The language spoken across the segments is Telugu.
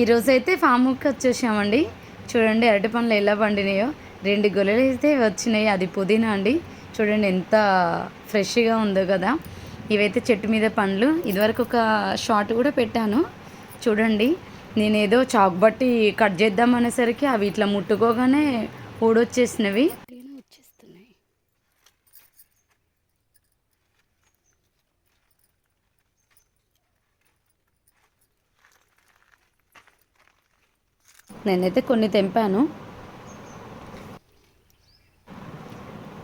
ఈరోజు అయితే ఫామ్కి వచ్చేసామండి. చూడండి అరటి పండ్లు ఎలా పండినాయో. రెండు గొలలు అయితే వచ్చినాయి. అది పుదీనా అండి. చూడండి ఎంత ఫ్రెష్గా ఉందో కదా. ఇవైతే చెట్టు మీద పండ్లు. ఇదివరకు ఒక షార్ట్ కూడా పెట్టాను. చూడండి నేను ఏదో చాక్ బట్టి కట్ చేద్దాం అనేసరికి అవి ఇట్లా ముట్టుకోగానే ఊడొచ్చేసినవి. నేనైతే కొన్ని తెంపాను.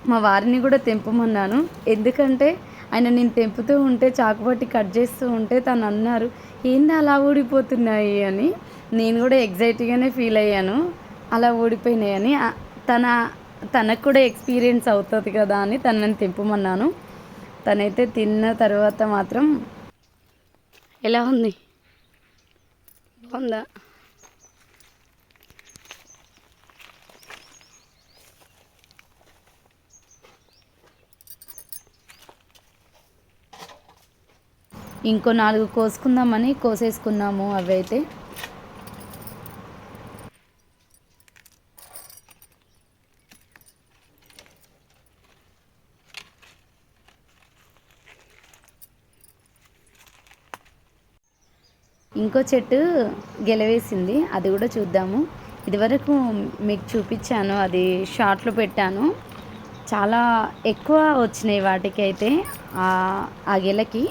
మా వారిని కూడా తెంపమన్నాను. ఎందుకంటే ఆయన నేను తెంపుతూ ఉంటే చాకుబట్టి కట్ చేస్తూ ఉంటే తను అన్నారు ఏంది అలా ఊడిపోతున్నాయి? అని. నేను కూడా ఎగ్జైట్గానే ఫీల్ అయ్యాను. అలా ఊడిపోయినాయని తన తనకు కూడా ఎక్స్పీరియన్స్ అవుతుంది కదా అని తనని తెంపమన్నాను. తనైతే తిన్న తర్వాత మాత్రం ఎలా ఉంది? బాగుందా? ఇంకో నాలుగు కోసుకుందామని కోసేసుకున్నాము అవి అయితే ఇంకో చెట్టు గెలవేసింది అది కూడా చూద్దాము. ఇదివరకు మీకు చూపించాను అది షార్ట్లో పెట్టాను. చాలా ఎక్కువ వచ్చినాయి వాటికి అయితే ఆ- ఆ గెలకి.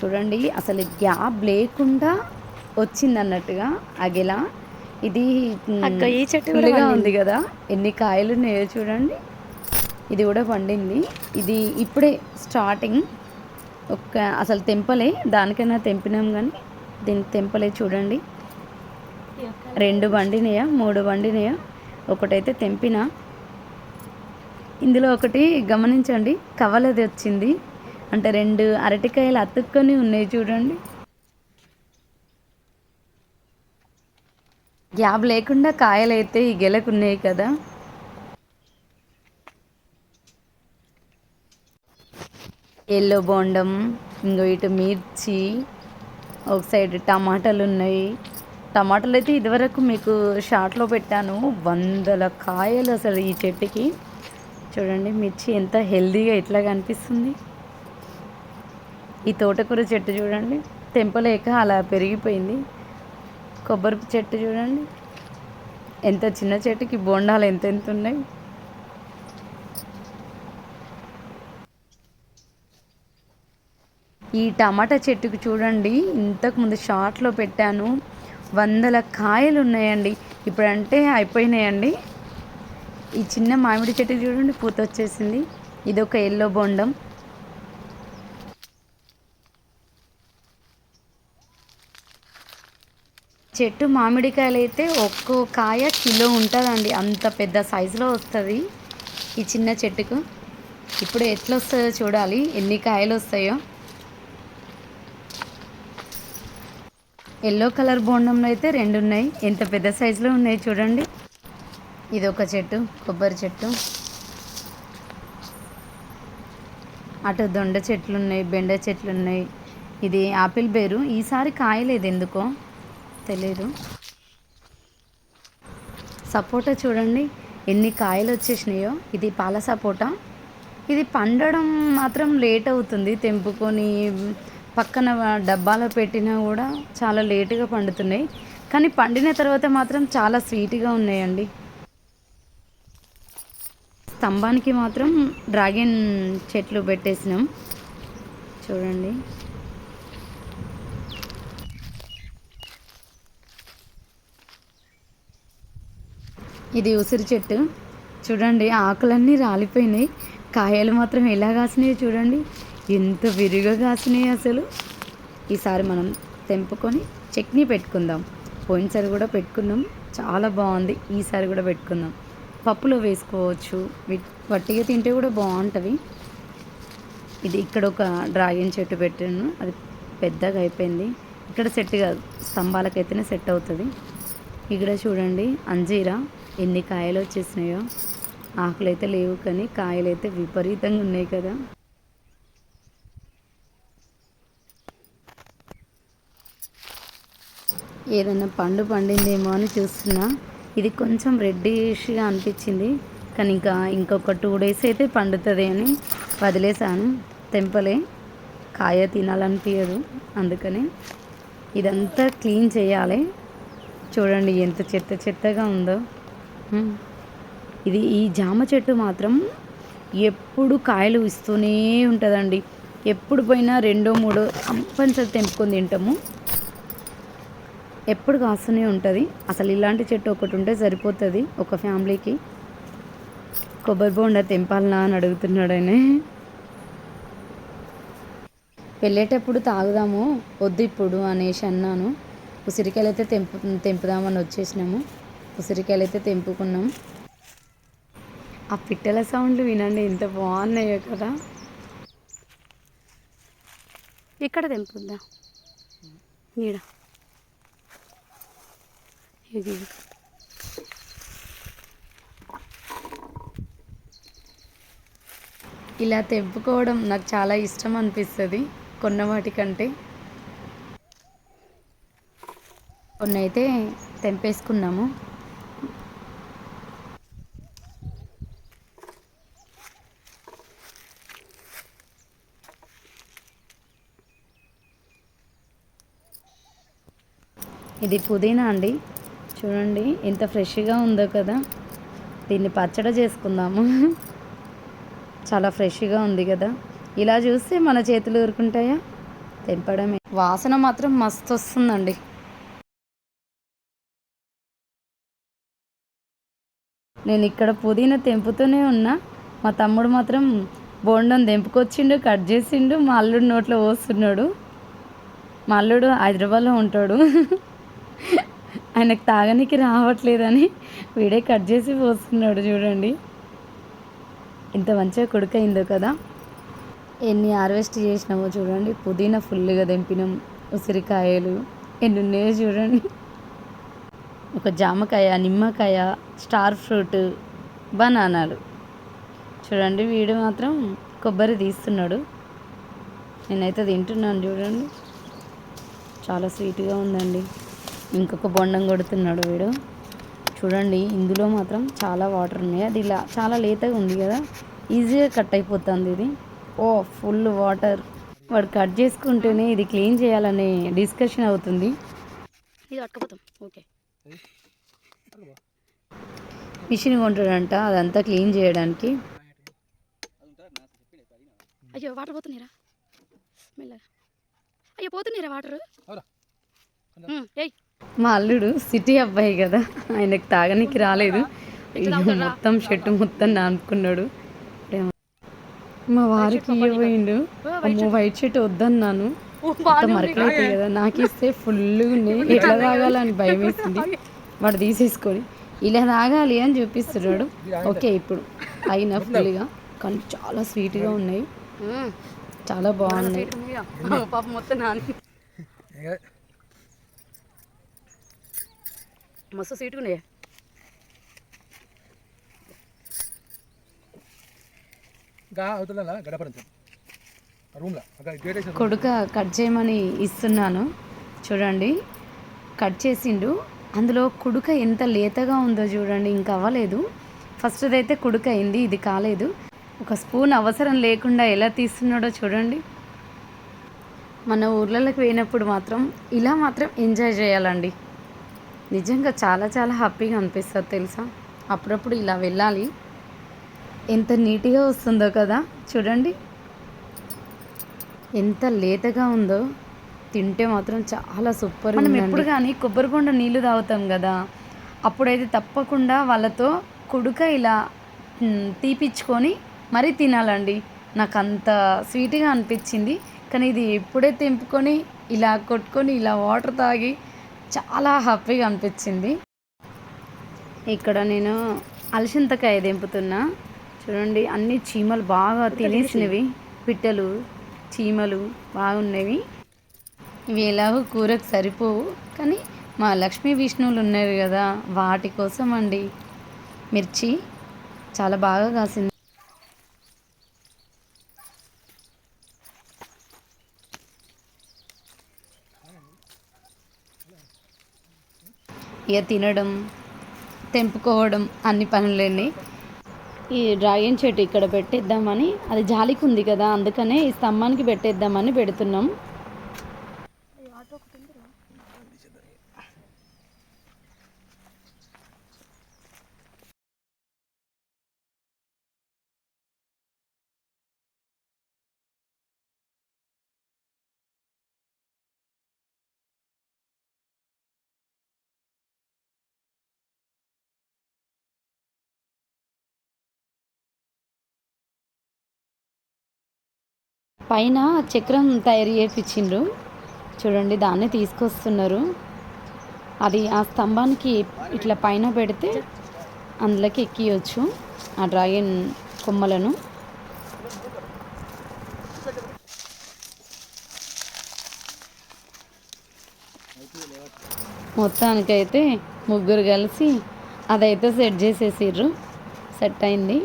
చూడండి అసలు గ్యాప్ లేకుండా వచ్చింది అన్నట్టుగా ఆ గెల ఇది ఈ చెట్టు కూడా. ఉంది కదా. ఎన్ని కాయలు ఉన్నాయో చూడండి. ఇది కూడా పండింది. ఇది ఇప్పుడే స్టార్టింగ్ ఒక్క అసలు తెంపలే దానికైనా తెంపినాం కానీ దీన్ని తెంపలే చూడండి. రెండు వండినాయా మూడు వండినాయా ఒకటైతే తెంపిన. ఇందులో ఒకటి గమనించండి కవలది వచ్చింది. అంటే రెండు అరటికాయలు అతుక్కొని ఉన్నాయి చూడండి. గ్యాప్ లేకుండా కాయలు అయితే ఈ గెలకు ఉన్నాయి కదా. ఎల్లో బోండం ఇంకో ఇటు మిర్చి ఒక సైడ్ టమాటాలు ఉన్నాయి. టమాటాలు అయితే ఇదివరకు మీకు షార్ట్లో పెట్టాను. వందల కాయలు అసలు ఈ చెట్టుకి. చూడండి మిర్చి ఎంత హెల్దీగా ఎట్లా కనిపిస్తుంది. ఈ తోటకూర చెట్టు చూడండి. తెంపలేక అలా పెరిగిపోయింది. కొబ్బరి చెట్టు చూడండి. ఎంత చిన్న చెట్టుకి బోండాలు ఎంత ఎంత ఉన్నాయి. ఈ టమాటా చెట్టుకు చూడండి. ఇంతకు ముందు షార్ట్లో పెట్టాను. వందల కాయలు ఉన్నాయండి. ఇప్పుడంటే అయిపోయినాయండి. ఈ చిన్న మామిడి చెట్టు చూడండి. పూత వచ్చేసింది. ఇది ఒక ఎల్లో బొండం. చెట్టు మామిడికాయలు అయితే ఒక్కో కాయ కిలో ఉంటుందండి. అంత పెద్ద సైజులో వస్తుంది ఈ చిన్న చెట్టుకు. ఇప్పుడు ఎట్లా వస్తుందో చూడాలి. ఎన్ని కాయలు వస్తాయో. ఎల్లో కలర్ బోండంలో అయితే రెండు ఉన్నాయి. ఎంత పెద్ద సైజులో ఉన్నాయి చూడండి. ఇది ఒక చెట్టు కొబ్బరి చెట్టు. అటు దొండ చెట్లు ఉన్నాయి బెండ చెట్లు ఉన్నాయి ఇది ఆపిల్ బేరు. ఈసారి కాయలేదు ఎందుకో. తెలియదు సపోటా చూడండి. ఎన్ని కాయలు వచ్చేసినాయో. ఇది పాల సపోటా. ఇది పండడం మాత్రం లేట్ అవుతుంది. తెంపుకొని పక్కన డబ్బాలో పెట్టినా కూడా చాలా లేటుగా పండుతున్నాయి. కానీ పండిన తర్వాత మాత్రం చాలా స్వీట్గా ఉన్నాయండి. స్తంభానికి మాత్రం డ్రాగన్ చెట్లు పెట్టేసినాం. చూడండి. ఇది ఉసిరి చెట్టు. చూడండి ఆకులన్నీ రాలిపోయినాయి. కాయలు మాత్రం ఎలా కాసినాయి చూడండి. ఎంత విరిగా కాసినాయి అసలు. ఈసారి మనం తెంపుకొని చట్నీ పెట్టుకుందాం. పోయినసారి కూడా పెట్టుకున్నాం. చాలా బాగుంది. ఈసారి కూడా పెట్టుకుందాం. పప్పులో వేసుకోవచ్చు. వీట్- వట్టిగా తింటే కూడా బాగుంటుంది. ఇది ఇక్కడ ఒక డ్రాగన్ చెట్టు పెట్టాను. అది పెద్దగా అయిపోయింది. ఇక్కడ సెట్ కాదు. స్తంభాలకైతేనే సెట్ అవుతుంది. ఇక్కడ చూడండి అంజీరా. ఎన్ని కాయలు వచ్చేసినాయో? ఆకులు అయితే లేవు కానీ కాయలు అయితే విపరీతంగా ఉన్నాయి కదా. ఏదైనా పండు పండిందేమో అని చూస్తున్నా. ఇది కొంచెం రెడ్డిష్గా అనిపించింది. కానీ ఇంకా ఇంకొక టూ డేస్ అయితే పండుతుంది అని వదిలేసాను తెంపలే. కాయ తినాలనిపించదు అందుకని ఇదంతా క్లీన్ చేయాలి. చూడండి ఎంత చెత్త చెత్తగా ఉందో. ఇది ఈ జామ చెట్టు మాత్రం ఎప్పుడు కాయలు ఇస్తూనే ఉంటుందండి. ఎప్పుడు పోయినా రెండో మూడో కంపల్సరీ తెంపుకొని తింటాము. ఎప్పుడు కాస్తూనే ఉంటుంది. అసలు ఇలాంటి చెట్టు ఒకటి ఉంటే సరిపోతుంది ఒక ఫ్యామిలీకి. కొబ్బరి బొండ తెంపాలనా అని అడుగుతున్నాడు ఆయన. వెళ్ళేటప్పుడు తాగుదాము వద్దు ఇప్పుడు అనేసి అన్నాను. ఉసిరికాయలు అయితే తెంపు తెంపుదామని వచ్చేసినాము. ఉసిరికాయలు అయితే తెంపుకున్నాం. ఆ పిట్టల సౌండ్లు వినండి ఎంత బాగున్నాయో కదా. ఇక్కడ తెంపుద్దా? ఈడ. ఇది. ఇలా తెంపుకోవడం నాకు చాలా ఇష్టం అనిపిస్తుంది కొన్న వాటికంటే కొన్ని అయితే తెంపేసుకున్నాము. ఇది పుదీనా అండి. చూడండి ఎంత ఫ్రెష్గా ఉందో కదా. దీన్ని పచ్చడి చేసుకుందాము. చాలా ఫ్రెష్గా ఉంది కదా. ఇలా చూస్తే మన చేతులు ఊరుకుంటాయా? తెంపడమే. వాసన మాత్రం మస్తు వస్తుందండి. నేను ఇక్కడ పుదీనా తెంపుతూనే ఉన్నా. మా తమ్ముడు మాత్రం బోండం తెంపుకొచ్చిండు కట్ చేసిండు మా అల్లుడు నోట్లో పోస్తున్నాడు. మా అల్లుడు హైదరాబాద్లో ఉంటాడు. ఆయనకు తాగనికి రావట్లేదని వీడే కట్ చేసి పోస్తున్నాడు చూడండి. ఇంత మంచిగా కొడుకయిందో కదా. ఎన్ని హార్వెస్ట్ చేసినామో చూడండి. పుదీనా ఫుల్గా దింపినాం ఉసిరికాయలు ఎన్ని ఉన్నాయో చూడండి. ఒక జామకాయ నిమ్మకాయ స్టార్ ఫ్రూట్ బనానాలు. చూడండి వీడు మాత్రం కొబ్బరి తీస్తున్నాడు. నేనైతే తింటున్నాను చూడండి. చాలా స్వీట్గా ఉందండి. ఇంకొక బొండం కొడుతున్నాడు వీడు. చూడండి ఇందులో మాత్రం చాలా వాటర్ ఉన్నాయి. అది ఇలా చాలా లేతగా ఉంది కదా. ఈజీగా కట్ అయిపోతుంది ఇది. ఓ ఫుల్ వాటర్. వాడు కట్ చేసుకుంటేనే ఇది క్లీన్ చేయాలనే డిస్కషన్ అవుతుంది. ఇది పట్టుకపోతాం. ఓకే. మిషన్ కొంటాడంట. అదంతా క్లీన్ చేయడానికి. అయ్యో వాటర్ పోతున్నారా మెల్లగా. అయ్యో పోతున్నారా వాటర్. ఏయ్. మా అల్లుడు సిటీ అబ్బాయి కదా ఆయనకు తాగనికి రాలేదు. మొత్తం షర్టు మొత్తం నానుకున్నాడు. మా వారికి అమ్మో వైట్ షర్ట్. వద్దన్నాను. మొత్తం మరకలు అవుతాయి కదా నాకు ఇస్తే ఉన్నాయి. ఎట్లా తాగాలని భయం వేసింది వాడు తీసేసుకొని ఇలా తాగాలి అని చూపిస్తున్నాడు. ఓకే ఇప్పుడు అయినా ఫుల్గా. కానీ చాలా స్వీట్గా ఉన్నాయి. చాలా బాగున్నాయి. పాప మొత్తం నాని మస్తు అవుతుందా వేసి కొడుక కట్ చేయమని ఇస్తున్నాను. చూడండి. కట్ చేసిండు. అందులో కుడుక ఎంత లేతగా ఉందో చూడండి. ఇంకా అవ్వలేదు. ఫస్ట్ అయితే కుడుక అయింది. ఇది కాలేదు. ఒక స్పూన్ అవసరం లేకుండా ఎలా తీస్తున్నాడో చూడండి. మన ఊర్లలోకి పోయినప్పుడు మాత్రం ఇలా మాత్రం ఎంజాయ్ చేయాలండి. నిజంగా చాలా చాలా హ్యాపీగా అనిపిస్తుంది తెలుసా? అప్పుడప్పుడు ఇలా వెళ్ళాలి. ఎంత నీట్గా వస్తుందో కదా? చూడండి. ఎంత లేతగా ఉందో. తింటే మాత్రం చాలా సూపర్ మనం ఎప్పుడు కానీ కొబ్బరి బొండ నీళ్ళు తాగుతాం కదా. అప్పుడైతే తప్పకుండా వాళ్ళతో కుడుక ఇలా తీపిచ్చుకొని మరీ తినాలండి. నాకు అంత స్వీట్గా అనిపించింది. కానీ ఇది ఎప్పుడే తెంపుకొని ఇలా కొట్టుకొని ఇలా వాటర్ తాగి చాలా హ్యాపీగా అనిపించింది. ఇక్కడ నేను అలసింతకాయ తెంపుతున్నా. చూడండి అన్ని చీమలు బాగా తినేసినవి. పిట్టలు చీమలు బాగున్నవి. ఇవి ఎలాగో కూరకు సరిపోవు. కానీ మా లక్ష్మీ విష్ణువులు ఉన్నారు కదా వాటి కోసం అండి మిర్చి చాలా బాగా కాసింది. ఇక తినడం తెంపుకోవడం అన్ని పనులండి ఈ డ్రాగన్ చెట్టు ఇక్కడ పెట్టేద్దామని. అది జాలికి ఉంది కదా అందుకనే ఈ స్తంభానికి పెట్టేద్దామని పెడుతున్నాం. పైన చక్రం తయారు చేయించిండ్రు చూడండి దాన్ని తీసుకొస్తున్నారు. అది ఆ స్తంభానికి ఇట్లా పైన పెడితే అందులోకి ఎక్కియచ్చు ఆ డ్రాగన్ కొమ్మలను. మొత్తానికైతే ముగ్గురు కలిసి అదైతే సెట్ చేసేసిర్రు. సెట్ అయింది.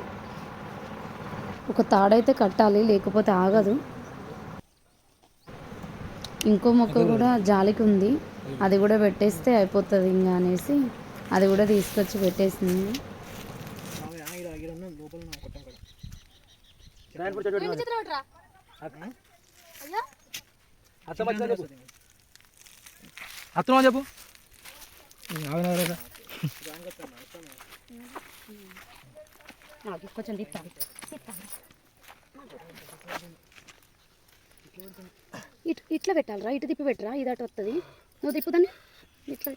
ఒక తాడైతే కట్టాలి లేకపోతే ఆగదు. ఇంకో మొక్క కూడా జాలికి ఉంది అది కూడా పెట్టేస్తే అయిపోతుంది ఇంకా అనేసి అది కూడా తీసుకొచ్చి పెట్టేసింది. అత్తమా చెప్పు. కొంచెం తీస్తాను ఇట్ ఇట్లా పెట్టాలిరా ఇటు తిప్పి పెట్టరా ఇది అటు వస్తుంది నువ్వు తిప్పుదాన్ని ఇట్లా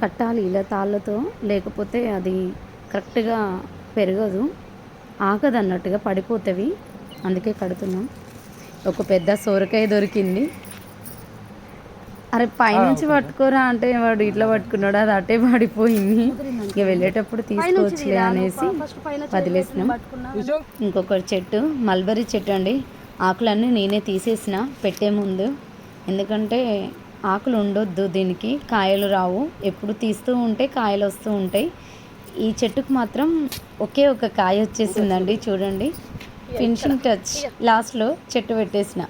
కట్టాలి ఇలా తాళ్ళతో లేకపోతే అది కరెక్ట్గా పెరగదు. ఆగదు అన్నట్టుగా పడిపోతాయి అందుకే కడుతున్నాం. ఒక పెద్ద సొరకాయ దొరికింది. అరే పైనుంచి పట్టుకోరా అంటే వాడు ఇట్లా పట్టుకున్నాడు అది అటే పడిపోయింది. ఇక వెళ్ళేటప్పుడు తీసుకోవచ్చులే అనేసి వదిలేసినాం. కూర్చో ఇంకొక చెట్టు మల్బరీ చెట్టు అండి. ఆకులన్నీ నేనే తీసేసిన పెట్టే ముందు. ఎందుకంటే ఆకులు ఉండొద్దు దీనికి కాయలు రావు. ఎప్పుడు తీస్తూ ఉంటే కాయలు వస్తూ ఉంటాయి. ఈ చెట్టుకు మాత్రం ఒకే ఒక కాయ వచ్చేసిందండి చూడండి. ఫినిషింగ్ టచ్ లాస్ట్లో చెట్టు పెట్టేసిన.